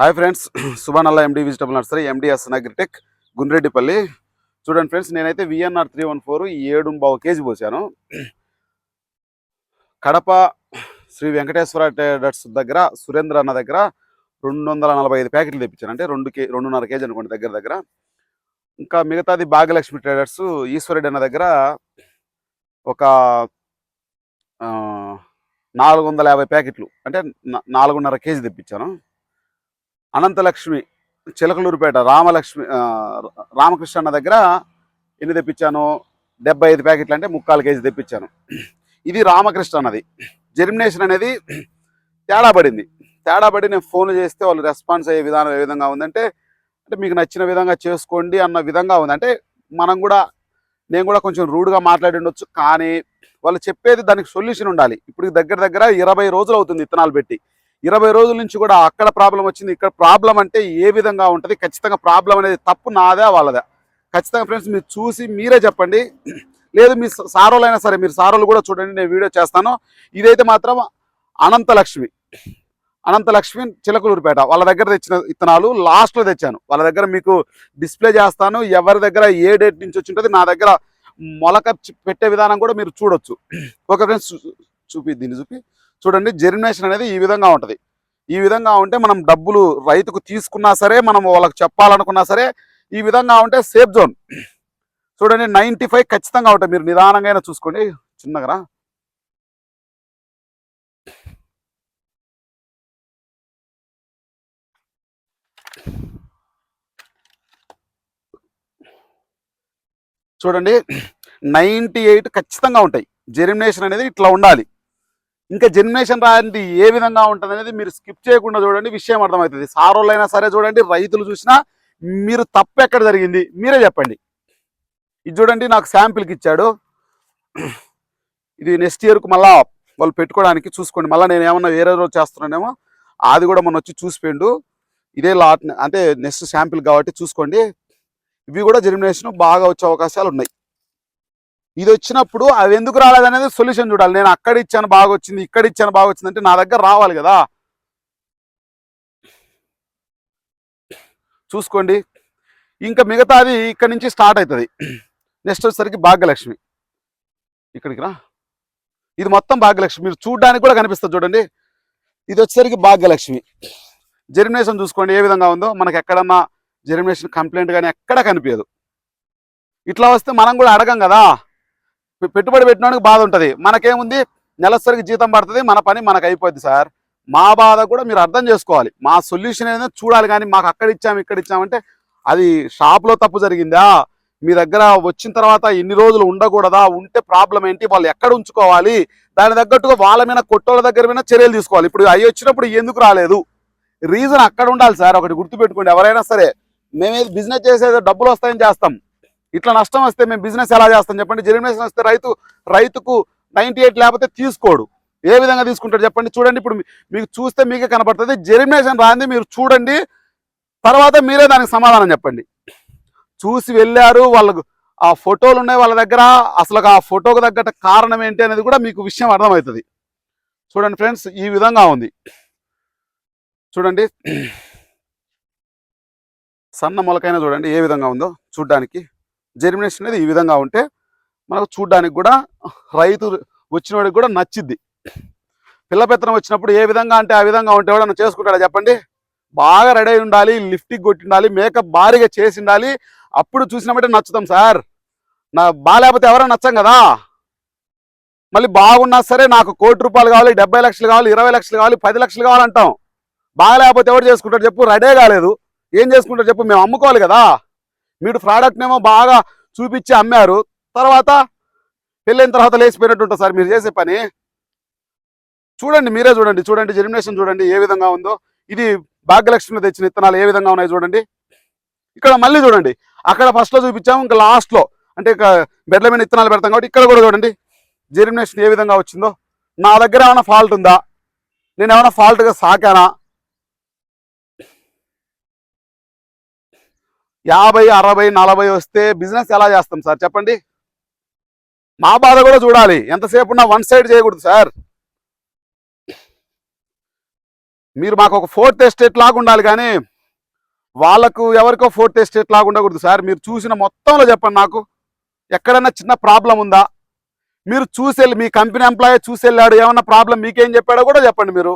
Hi friends సుబానల్లా MD vegetable nursery MDS agritech Gundreddipalli చూడండి friends నేనైతే VNR three one four ఏడు బావు KG పోసాను. కడప శ్రీ వెంకటేశ్వర ట్రేడర్స్ దగ్గర సురేంద్ర అన్న దగ్గర రెండు వందల నలభై ఐదు ప్యాకెట్లు తెప్పించాను. అంటే రెండు కే రెండున్నర కేజీ అనుకోండి దగ్గర దగ్గర. ఇంకా మిగతాది భాగ్యలక్ష్మి ట్రేడర్స్ ఈశ్వరెడ్డి అన్న దగ్గర ఒక నాలుగు వందల యాభై ప్యాకెట్లు. అంటే నాలుగున్నర కేజీ తెప్పించాను. అనంతలక్ష్మి చిలకలూరుపేట రామలక్ష్మి రామకృష్ణ అన్న దగ్గర ఎన్ని తెప్పించాను? డెబ్బై ఐదు ప్యాకెట్లు అంటే ముక్కాలు కేజీ తెప్పించాను. ఇది రామకృష్ణ అన్నది. జెర్మినేషన్ అనేది తేడా పడింది. తేడా పడి నేను ఫోన్ చేస్తే వాళ్ళు రెస్పాన్స్ అయ్యే విధానం ఏ విధంగా ఉందంటే అంటే మీకు నచ్చిన విధంగా చేసుకోండి అన్న విధంగా ఉంది. అంటే మనం కూడా నేను కూడా కొంచెం రూడ్గా మాట్లాడి ఉండొచ్చు కానీ వాళ్ళు చెప్పేది దానికి సొల్యూషన్ ఉండాలి. ఇప్పుడు దగ్గర దగ్గర ఇరవై రోజులు అవుతుంది విత్తనాలు పెట్టి. ఇరవై రోజుల నుంచి కూడా అక్కడ ప్రాబ్లం వచ్చింది. ఇక్కడ ప్రాబ్లం అంటే ఏ విధంగా ఉంటుంది? ఖచ్చితంగా ప్రాబ్లం అనేది తప్పు నాదే వాళ్ళదే. ఖచ్చితంగా ఫ్రెండ్స్ మీరు చూసి మీరే చెప్పండి. లేదు మీ సారోలైనా సరే మీరు సారోలు కూడా చూడండి నేను వీడియో చేస్తాను. ఇదైతే మాత్రం అనంతలక్ష్మి. అనంతలక్ష్మి చిలకలూరుపేట. వాళ్ళ దగ్గర తెచ్చిన విత్తనాలు లాస్ట్లో తెచ్చాను. వాళ్ళ దగ్గర మీకు డిస్ప్లే చేస్తాను. ఎవరి దగ్గర ఏ డేట్ నుంచి వచ్చి ఉంటుంది నా దగ్గర మొలక చి- పెట్టే విధానం కూడా మీరు చూడొచ్చు. ఒక ఫ్రెండ్స్ చూపి దీన్ని చూపి. చూడండి జెర్మినేషన్ అనేది ఈ విధంగా ఉంటుంది. ఈ విధంగా ఉంటే మనం డబ్బులు రైతుకు తీసుకున్నా సరే మనం వాళ్ళకి చెప్పాలనుకున్నా సరే ఈ విధంగా ఉంటే సేఫ్ జోన్ చూడండి నైంటీ ఫైవ్ ఖచ్చితంగా ఉంటాయి మీరు నిదానంగా అయినా చూసుకోండి. చిన్నగా చూడండి నైంటీ ఎయిట్ ఖచ్చితంగా ఉంటాయి. జెర్మినేషన్ అనేది ఇట్లా ఉండాలి. ఇంకా జనరేషన్ రాంది ఏ విధంగా ఉంటుంది అనేది మీరు స్కిప్ చేయకుండా చూడండి విషయం అర్థమవుతుంది. సారోళ్ళైనా సరే చూడండి రైతులు చూసినా మీరు తప్పు ఎక్కడ జరిగింది మీరే చెప్పండి. ఇది చూడండి నాకు శాంపిల్కి ఇచ్చాడు. ఇది నెక్స్ట్ ఇయర్కు మళ్ళా వాళ్ళు పెట్టుకోవడానికి చూసుకోండి. మళ్ళీ నేను ఏమన్నా వేరే రోజు చేస్తున్నానేమో అది కూడా మొన్న వచ్చి చూసిపోయిండు. ఇదే లాట్ అంటే నెక్స్ట్ శాంపిల్ కాబట్టి చూసుకోండి. ఇవి కూడా జెర్మినేషన్ బాగా వచ్చే అవకాశాలు ఉన్నాయి. ఇది వచ్చినప్పుడు అవి ఎందుకు రాలేదనేది సొల్యూషన్ చూడాలి. నేను అక్కడ ఇచ్చాను బాగా వచ్చింది ఇక్కడ ఇచ్చాను బాగా వచ్చింది అంటే నా దగ్గర రావాలి కదా. చూసుకోండి. ఇంకా మిగతాది ఇక్కడ నుంచి స్టార్ట్ అవుతుంది నెక్స్ట్ వచ్చేసరికి భాగ్యలక్ష్మి. ఇక్కడికి రా. ఇది మొత్తం భాగ్యలక్ష్మి. మీరు చూడడానికి కూడా కనిపిస్తుంది చూడండి. ఇది వచ్చేసరికి భాగ్యలక్ష్మి. జెర్మినేషన్ చూసుకోండి ఏ విధంగా ఉందో. మనకు ఎక్కడన్నా జెర్మినేషన్ కంప్లైంట్ కానీ ఎక్కడ కనిపించదు ఇట్లా వస్తే మనం కూడా అడగం కదా. పెట్టుబడి పెట్టినోడికి బాధ ఉంటుంది. మనకేముంది? నెలసరికి జీతం పడుతుంది మన పని మనకు అయిపోద్ది సార్. మా బాధ కూడా మీరు అర్థం చేసుకోవాలి. మా సొల్యూషన్ ఏదైనా చూడాలి కానీ మాకు అక్కడ ఇచ్చాము ఇక్కడ ఇచ్చామంటే అది షాప్లో తప్పు జరిగిందా? మీ దగ్గర వచ్చిన తర్వాత ఎన్ని రోజులు ఉండకూడదా? ఉంటే ప్రాబ్లం ఏంటి? వాళ్ళు ఎక్కడ ఉంచుకోవాలి? దాని తగ్గట్టుగా వాళ్ళ మీద కొట్టోళ్ళ దగ్గర మీద చర్యలు తీసుకోవాలి. ఇప్పుడు అవి వచ్చినప్పుడు ఎందుకు రాలేదు? రీజన్ అక్కడ ఉండాలి సార్. ఒకటి గుర్తుపెట్టుకోండి. ఎవరైనా సరే మేమేది బిజినెస్ చేసేది డబ్బులు వస్తాయని చేస్తాం. ఇట్లా నష్టం వస్తే మేము బిజినెస్ ఎలా చేస్తాం చెప్పండి. జెర్మినేషన్ వస్తే రైతు రైతుకు నైంటీ ఎయిట్ లేకపోతే తీసుకోడు. ఏ విధంగా తీసుకుంటాడు చెప్పండి. చూడండి ఇప్పుడు మీకు చూస్తే మీకే కనపడుతుంది. జెర్మినేషన్ రాంది మీరు చూడండి. తర్వాత మీరే దానికి సమాధానం చెప్పండి. చూసి వెళ్ళారు వాళ్ళకు ఆ ఫోటోలు ఉన్నాయి వాళ్ళ దగ్గర. అసలు ఆ ఫోటోకు తగ్గట్టు కారణం ఏంటి అనేది కూడా మీకు విషయం అర్థమవుతుంది. చూడండి ఫ్రెండ్స్ ఈ విధంగా ఉంది. చూడండి. సన్న మొలకైనా చూడండి ఏ విధంగా ఉందో చూడ్డానికి. జర్మినేషన్ అనేది ఈ విధంగా ఉంటే మనకు చూడ్డానికి కూడా రైతు వచ్చిన వాడికి కూడా నచ్చిద్ది. పిల్ల పెత్తనం వచ్చినప్పుడు ఏ విధంగా అంటే ఆ విధంగా ఉంటే ఎవడన్నా చేసుకుంటాడా చెప్పండి? బాగా రెడీ అయి ఉండాలి లిఫ్టింగ్ కొట్టి ఉండాలి మేకప్ భారీగా చేసి ఉండాలి. అప్పుడు చూసినప్పుడే నచ్చుతాం సార్. నా బాగాలేకపోతే ఎవరైనా నచ్చం కదా? మళ్ళీ బాగున్నా సరే నాకు కోటి రూపాయలు కావాలి డెబ్బై లక్షలు కావాలి ఇరవై లక్షలు కావాలి పది లక్షలు కావాలంటాం. బాగాలేకపోతే ఎవరు చేసుకుంటారు చెప్పు రెడీ కాలేదు. ఏం చేసుకుంటారు చెప్పు మేము అమ్ముకోవాలి కదా? మీరు ప్రోడక్ట్నేమో బాగా చూపించి అమ్మారు. తర్వాత పెళ్ళైన తర్వాత లేచిపోయినట్టు ఉంటుంది సార్ మీరు చేసే పని. చూడండి మీరే చూడండి చూడండి జెర్మినేషన్ చూడండి ఏ విధంగా ఉందో. ఇది భాగ్యలక్ష్మి తెచ్చిన విత్తనాలు ఏ విధంగా ఉన్నాయి చూడండి. ఇక్కడ మళ్ళీ చూడండి అక్కడ ఫస్ట్లో చూపించాము ఇంకా లాస్ట్లో అంటే ఇక బెడ్ల మీద విత్తనాలు పెడతాం కాబట్టి ఇక్కడ కూడా చూడండి జెర్మినేషన్ ఏ విధంగా వచ్చిందో. నా దగ్గర ఏమైనా ఫాల్ట్ ఉందా? నేను ఏమైనా ఫాల్ట్గా సాకానా? యాభై అరవై నలభై వస్తే బిజినెస్ ఎలా చేస్తాం సార్? చెప్పండి. మా బాధ కూడా చూడాలి. ఎంతసేపు ఉన్నా వన్ సైడ్ చేయకూడదు సార్. మీరు మాకు ఒక ఫోర్త్ ఎస్టేట్ లాగా ఉండాలి కానీ వాళ్ళకు ఎవరికో ఫోర్త్ ఎస్టేట్ లాగా ఉండకూడదు సార్. మీరు చూసిన మొత్తంలో చెప్పండి నాకు. ఎక్కడైనా చిన్న ప్రాబ్లం ఉందా? మీరు చూసెళ్ళి మీ కంపెనీ ఎంప్లాయీ చూసెళ్ళాడు ఏమన్నా ప్రాబ్లం మీకేం చెప్పాడో కూడా చెప్పండి మీరు.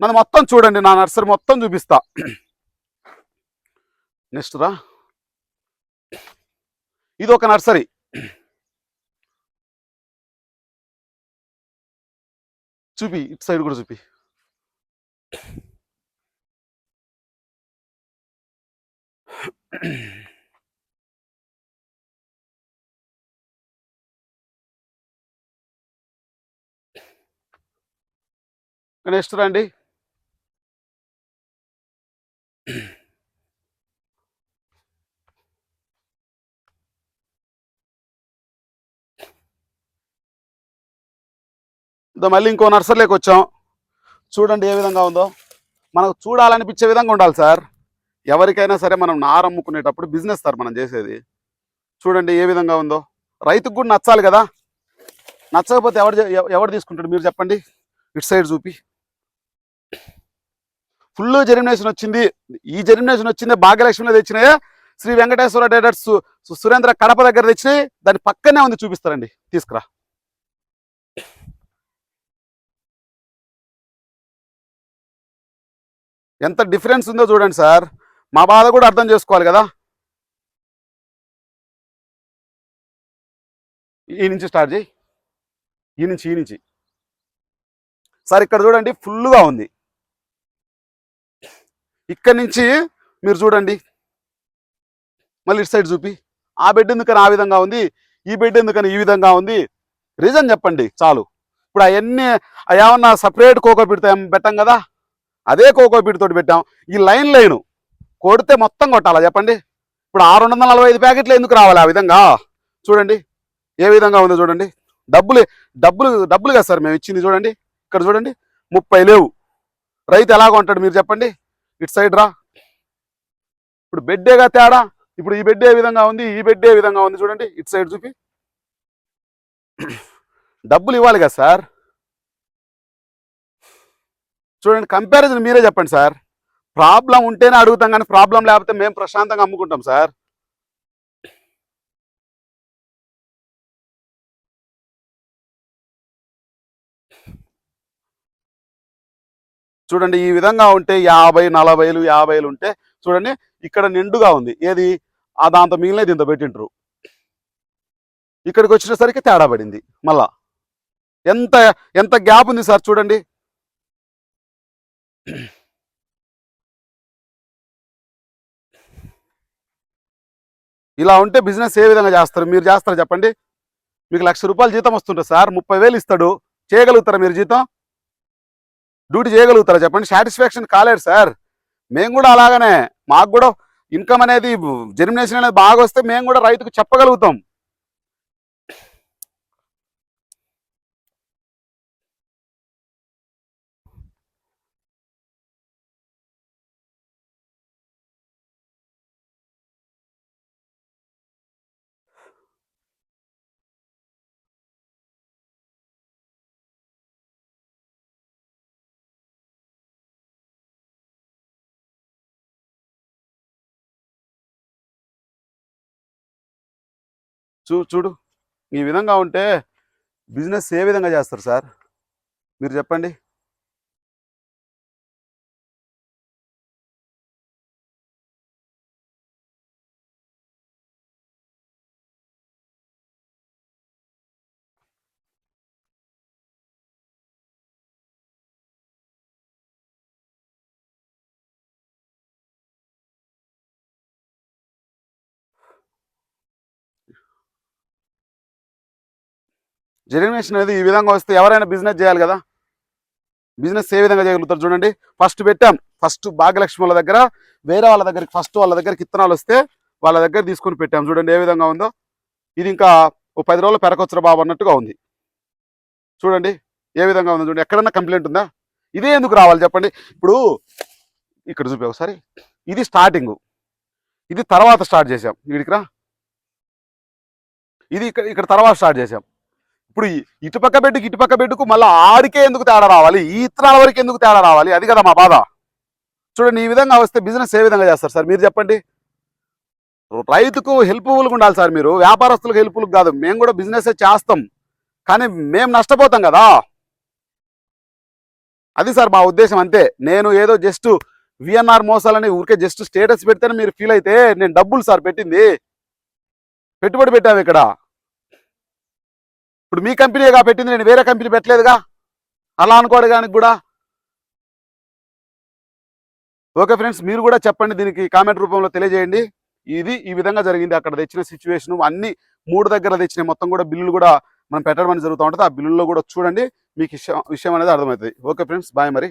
నన్ను మొత్తం చూడండి నా నర్సరీ మొత్తం చూపిస్తా. నెక్స్ట్ రా. ఇది ఒక నర్సరీ. చూపి ఇటు సైడ్ కూడా చూపి. నెక్స్ట్ రండి. ఇదో మళ్ళీ ఇంకో నర్సరీలోకి వచ్చాం. చూడండి ఏ విధంగా ఉందో. మనకు చూడాలనిపించే విధంగా ఉండాలి సార్. ఎవరికైనా సరే మనం నారమ్ముకునేటప్పుడు బిజినెస్ సార్ మనం చేసేది. చూడండి ఏ విధంగా ఉందో. రైతుకు కూడా నచ్చాలి కదా. నచ్చకపోతే ఎవరు ఎవరు తీసుకుంటాడు మీరు చెప్పండి. ఇటు సైడ్ చూపి. ఫుల్ జెర్మినేషన్ వచ్చింది. ఈ జెర్మినేషన్ వచ్చింది భాగ్యలక్ష్మిలో తెచ్చినాయే శ్రీ వెంకటేశ్వర డేటర్స్ సురేంద్ర కడప దగ్గర తెచ్చినాయి. దాని పక్కనే ఉంది చూపిస్తారండి. తీసుకురా. ఎంత డిఫరెన్స్ ఉందో చూడండి సార్. మా బాధ కూడా అర్థం చేసుకోవాలి కదా. ఈ నుంచి స్టార్ట్ చేయి. ఈ నుంచి ఈ నుంచి. సార్ ఇక్కడ చూడండి ఫుల్గా ఉంది. ఇక్కడ నుంచి మీరు చూడండి. మళ్ళీ ఇటు సైడ్ చూపి. ఆ బెడ్ ఎందుకని ఆ విధంగా ఉంది? ఈ బెడ్ ఎందుకని ఈ విధంగా ఉంది? రీజన్ చెప్పండి చాలు. ఇప్పుడు అవన్నీ ఏమన్నా సపరేట్ కోకో పెడతాం పెట్టాం కదా. అదే కోకో తోటి పెట్టాం. ఈ లైన్ లైను కొడితే మొత్తం కొట్టాలా చెప్పండి? ఇప్పుడు ఆరు వందల నలభై ఐదు ప్యాకెట్లు ఎందుకు రావాలి ఆ విధంగా? చూడండి. ఏ విధంగా ఉందో చూడండి. డబ్బులు డబ్బులు డబ్బులు కదా సార్ మేము ఇచ్చింది చూడండి. ఇక్కడ చూడండి. ముప్పై లేవు. రైతు ఎలా ఉంటాడు మీరు చెప్పండి? ఇటు సైడ్ రా. ఇప్పుడు బెడ్డేగా తేడా? ఇప్పుడు ఈ బెడ్ ఏ విధంగా ఉంది? ఈ బెడ్ ఏ విధంగా ఉంది చూడండి. ఇటు సైడ్ చూపి. డబ్బులు ఇవ్వాలి కదా సార్. చూడండి కంపారిజన్ మీరే చెప్పండి సార్. ప్రాబ్లం ఉంటేనే అడుగుతాం కానీ ప్రాబ్లం లేకపోతే మేము ప్రశాంతంగా అమ్ముకుంటాం సార్. చూడండి ఈ విధంగా ఉంటే యాభై నలభైలు యాభైలు ఉంటే చూడండి ఇక్కడ నిండుగా ఉంది. ఏది? ఆ దాంతో మిగిలినది ఇంత పెట్టింటారు ఇక్కడికి వచ్చేసరికి తేడా పడింది. మళ్ళా. ఎంత ఎంత గ్యాప్ ఉంది సార్ చూడండి. ఇలా ఉంటే బిజినెస్ ఏ విధంగా చేస్తారు? మీరు చేస్తారు చెప్పండి. మీకు లక్ష రూపాయలు జీతం వస్తుంటుంది సార్. ముప్పై వేలు ఇస్తాడు. చేయగలుగుతారా మీరు జీతం? డ్యూటీ చేయగలుగుతారా చెప్పండి. సాటిస్ఫాక్షన్ కాలేదు సార్. మేము కూడా అలాగనే. మాకు కూడా ఇన్కమ్ అనేది జర్మినేషన్ అనేది బాగా వస్తే మేము కూడా రైతుకు చెప్పగలుగుతాం. చూ చూడు. ఈ విధంగా ఉంటే బిజినెస్ ఏ విధంగా చేస్తారు సార్? మీరు చెప్పండి. జెర్మినేషన్ అనేది ఈ విధంగా వస్తే ఎవరైనా బిజినెస్ చేయాలి కదా? బిజినెస్ ఏ విధంగా చేయగలుగుతారు చూడండి. ఫస్ట్ పెట్టాం. ఫస్ట్ భాగ్యలక్ష్మి వాళ్ళ దగ్గర వేరే వాళ్ళ దగ్గరికి ఫస్ట్ వాళ్ళ దగ్గరికి ఇత్తనాలు వస్తే వాళ్ళ దగ్గర తీసుకొని పెట్టాం. చూడండి ఏ విధంగా ఉందో. ఇది ఇంకా ఓ పది రోజులు పెరకొచ్చర బాబు అన్నట్టుగా ఉంది. చూడండి ఏ విధంగా ఉందో చూడండి. ఎక్కడన్నా కంప్లైంట్ ఉందా? ఇదే ఎందుకు రావాలి చెప్పండి. ఇప్పుడు ఇక్కడ చూపి ఒకసారి. ఇది స్టార్టింగ్. ఇది తర్వాత స్టార్ట్ చేసాం వీడికి రా. ఇది ఇక్కడ ఇక్కడ తర్వాత స్టార్ట్ చేసాం ఇప్పుడు ఇటుపక్క బెడ్కి ఇటుపక్క బెడ్కు మళ్ళీ ఆడికే ఎందుకు తేడా రావాలి? ఈ ఇత్తనాల వరకు ఎందుకు తేడా రావాలి? అది కదా మా బాధ. చూడండి ఈ విధంగా వస్తే బిజినెస్ ఏ విధంగా చేస్తారు సార్? మీరు చెప్పండి. రైతుకు హెల్ప్ఫుల్గా ఉండాలి సార్ మీరు. వ్యాపారస్తులకు హెల్ప్ఫుల్ కాదు. మేము కూడా బిజినెస్ చేస్తాం. కానీ మేము నష్టపోతాం కదా. అది సార్ మా ఉద్దేశం అంతే. నేను ఏదో జస్ట్ విఎన్ఆర్ మోసాలని ఊరికే జస్ట్ స్టేటస్ పెడితేనే మీరు ఫీల్ అయితే నేను డబ్బులు సార్ పెట్టింది. పెట్టుబడి పెట్టాము ఇక్కడ. ఇప్పుడు మీ కంపెనీగా పెట్టింది నేను వేరే కంపెనీ పెట్టలేదుగా? అలా అనుకోవడానికి కూడా? ఓకే ఫ్రెండ్స్ మీరు కూడా చెప్పండి దీనికి కామెంట్ రూపంలో తెలియజేయండి. ఇది ఈ విధంగా జరిగింది. అక్కడ తెచ్చిన సిచ్యువేషన్ అన్ని మూడు దగ్గర తెచ్చిన మొత్తం కూడా బిల్లులు కూడా మనం పెట్టడం అనేది జరుగుతూ ఉంటుంది. ఆ బిల్లుల్లో కూడా చూడండి మీకు విషయం విషయం అనేది అర్థమవుతుంది. ఓకే ఫ్రెండ్స్ బాయ్ మరి.